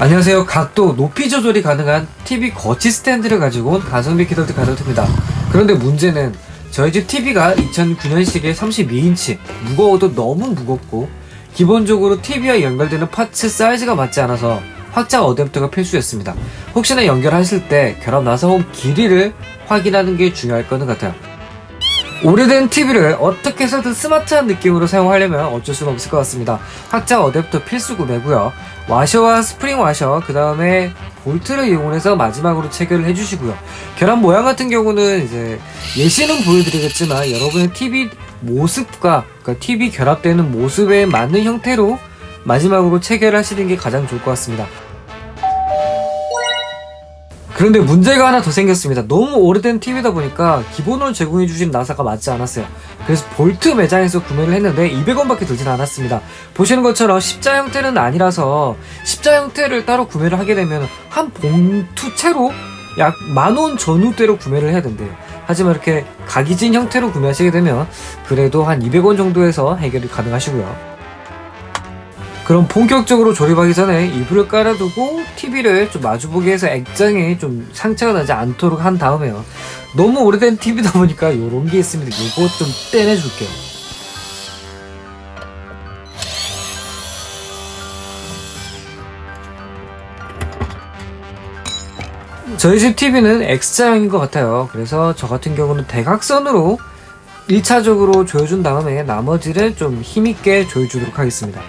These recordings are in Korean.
안녕하세요. 각도 높이 조절이 가능한 TV 거치 스탠드를 가지고 온 가성비 키덜트 가덜트입니다. 그런데 문제는 저희 집 TV가 2009년식의 32인치 무거워도 너무 무겁고 기본적으로 TV와 연결되는 파츠 사이즈가 맞지 않아서 확장 어댑터가 필수였습니다. 혹시나 연결하실 때 결합 나사 홈 길이를 확인하는 게 중요할 거는 같아요. 오래된 TV를 어떻게 해서든 스마트한 느낌으로 사용하려면 어쩔 수는 없을 것 같습니다. 확장 어댑터 필수 구매고요. 와셔와 스프링 와셔, 그 다음에 볼트를 이용해서 마지막으로 체결을 해주시고요. 결합 모양 같은 경우는 이제 예시는 보여드리겠지만 여러분의 TV 모습과 그러니까 TV 결합되는 모습에 맞는 형태로 마지막으로 체결하시는 게 가장 좋을 것 같습니다. 그런데 문제가 하나 더 생겼습니다. 너무 오래된 TV다 보니까 기본으로 제공해주신 나사가 맞지 않았어요. 그래서 볼트 매장에서 구매를 했는데 200원밖에 들진 않았습니다. 보시는 것처럼 십자 형태는 아니라서 십자 형태를 따로 구매를 하게 되면 한 봉투채로 약 만 원 전후대로 구매를 해야 된대요. 하지만 이렇게 각이진 형태로 구매하시게 되면 그래도 한 200원 정도에서 해결이 가능하시고요. 그럼 본격적으로 조립하기 전에 이불을 깔아두고 TV를 좀 마주보게 해서 액정에 좀 상처가 나지 않도록 한 다음에요. 너무 오래된 TV다 보니까 요런 게 있습니다. 요거 좀 떼내줄게요. 저희 집 TV는 X자형인 것 같아요. 그래서 저 같은 경우는 대각선으로 1차적으로 조여준 다음에 나머지를 좀 힘있게 조여주도록 하겠습니다.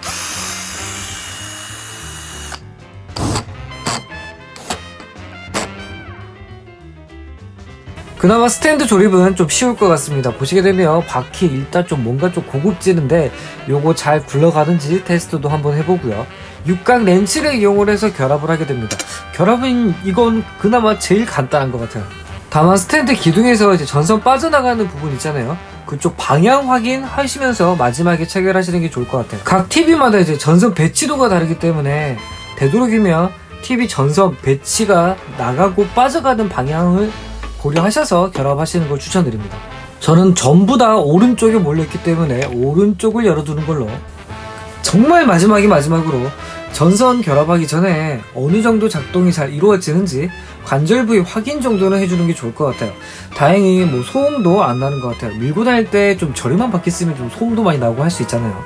그나마 스탠드 조립은 좀 쉬울 것 같습니다. 보시게 되면 바퀴 일단 좀 뭔가 좀 고급지는데 요거 잘 굴러가는지 테스트도 한번 해보고요. 육각 렌치를 이용을 해서 결합을 하게 됩니다. 결합은 이건 그나마 제일 간단한 것 같아요. 다만 스탠드 기둥에서 이제 전선 빠져나가는 부분 있잖아요. 그쪽 방향 확인하시면서 마지막에 체결하시는 게 좋을 것 같아요. 각 TV마다 이제 전선 배치도가 다르기 때문에 되도록이면 TV 전선 배치가 나가고 빠져가는 방향을 고려하셔서 결합하시는 걸 추천드립니다. 저는 전부 다 오른쪽에 몰려있기 때문에 오른쪽을 열어두는 걸로 정말 마지막이 마지막으로 전선 결합하기 전에 어느 정도 작동이 잘 이루어지는지 관절 부위 확인 정도는 해주는 게 좋을 것 같아요. 다행히 뭐 소음도 안 나는 것 같아요. 밀고 다닐 때 좀 저렴한 바퀴 쓰면 좀 소음도 많이 나고 할 수 있잖아요.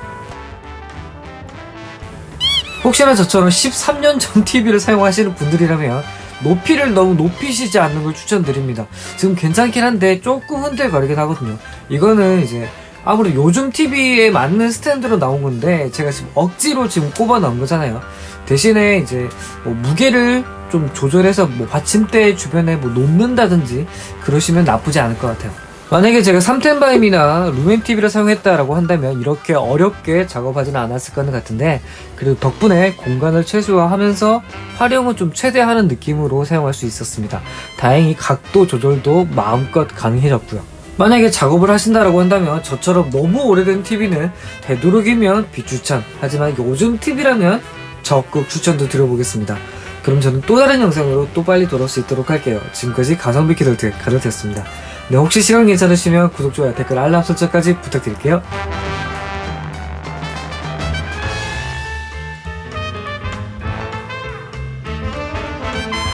혹시나 저처럼 13년 전 TV를 사용하시는 분들이라면 높이를 너무 높이시지 않는 걸 추천드립니다. 지금 괜찮긴 한데 조금 흔들거리긴 하거든요. 이거는 이제 아무래도 요즘 TV에 맞는 스탠드로 나온 건데 제가 지금 억지로 지금 꼽아 넣은 거잖아요. 대신에 이제 뭐 무게를 좀 조절해서 뭐 받침대 주변에 뭐 놓는다든지 그러시면 나쁘지 않을 것 같아요. 만약에 제가 3텐바임이나 루멘 TV를 사용했다라고 한다면 이렇게 어렵게 작업하지는 않았을 거는 같은데 그래도 덕분에 공간을 최소화하면서 활용을 좀 최대화하는 느낌으로 사용할 수 있었습니다. 다행히 각도 조절도 마음껏 가능해졌고요. 만약에 작업을 하신다라고 한다면 저처럼 너무 오래된 TV는 되도록이면 비추천 하지만 요즘 TV라면 적극 추천도 드려보겠습니다. 그럼 저는 또 다른 영상으로 또 빨리 돌아올 수 있도록 할게요. 지금까지 가성비 키덜트 가덜트였습니다. 네, 혹시 시간 괜찮으시면 구독, 좋아요, 댓글, 알람 설정까지 부탁드릴게요.